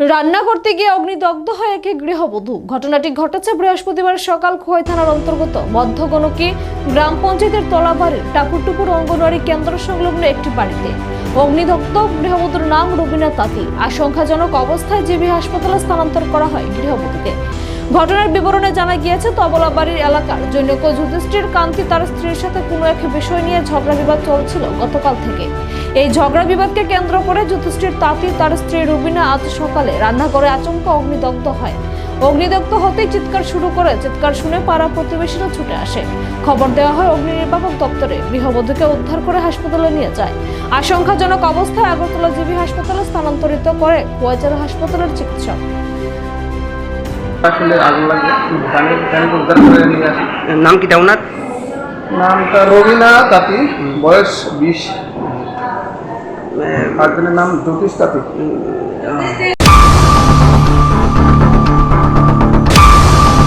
রান্না করতে গিয়ে অগ্নিদগ্ধ হয় একে গৃহবধূ। ঘটনাটি ঘটেছে বৃহস্পতিবার সকাল খোয়াই থানার অন্তর্গত মধ্যগণকি গ্রাম পঞ্চায়েতের তলাবাড়ির টাকুরটুকুর অঙ্গনওয়াড়ি কেন্দ্র সংলগ্ন একটি বাড়িতে। অগ্নিদগ্ধ, গৃহবধূর নাম রবীনা তাঁতি। আশঙ্কাজনক অবস্থায় জিবি হাসপাতালে স্থানান্তর করা হয় গৃহবধূকে। ঘটনার বিবরণে জানা গিয়েছে, তবলাবাড়ির এলাকার জৈনক যুধিষ্ঠির কান্তি তার স্ত্রীর সাথে কোনো এক বিষয় নিয়ে ঝগড়া বিবাদ চলছিল গতকাল থেকে। এই ঝগড়া বিবাদকে কেন্দ্র করে যুধিষ্ঠির তাঁতি তার স্ত্রী রুবিনা আজ সকালে রান্নাঘরে আচমকা অগ্নিদগ্ধ হয়। অগ্নিদগ্ধ হতেই চিৎকার শুরু করে, চিৎকার শুনে পাড়া প্রতিবেশীরা ছুটে আসে। খবর দেওয়া হয় অগ্নি নির্বাপক দপ্তরে, গৃহবধূকে উদ্ধার করে হাসপাতালে নিয়ে যায়। আশঙ্কাজনক অবস্থায় আগরতলা জিবি হাসপাতালে স্থানান্তরিত করে কুয়াচারা হাসপাতালের চিকিৎসক। আসলে আগুন লাগে পানি পানি উদ্ধার করে নিয়ে আসি। নাম কি দেওনাথ নামটা রবিনা তাঁতি বয়স বিশ। হাজবেন্ডের নাম জ্যোতিষ তাঁতি।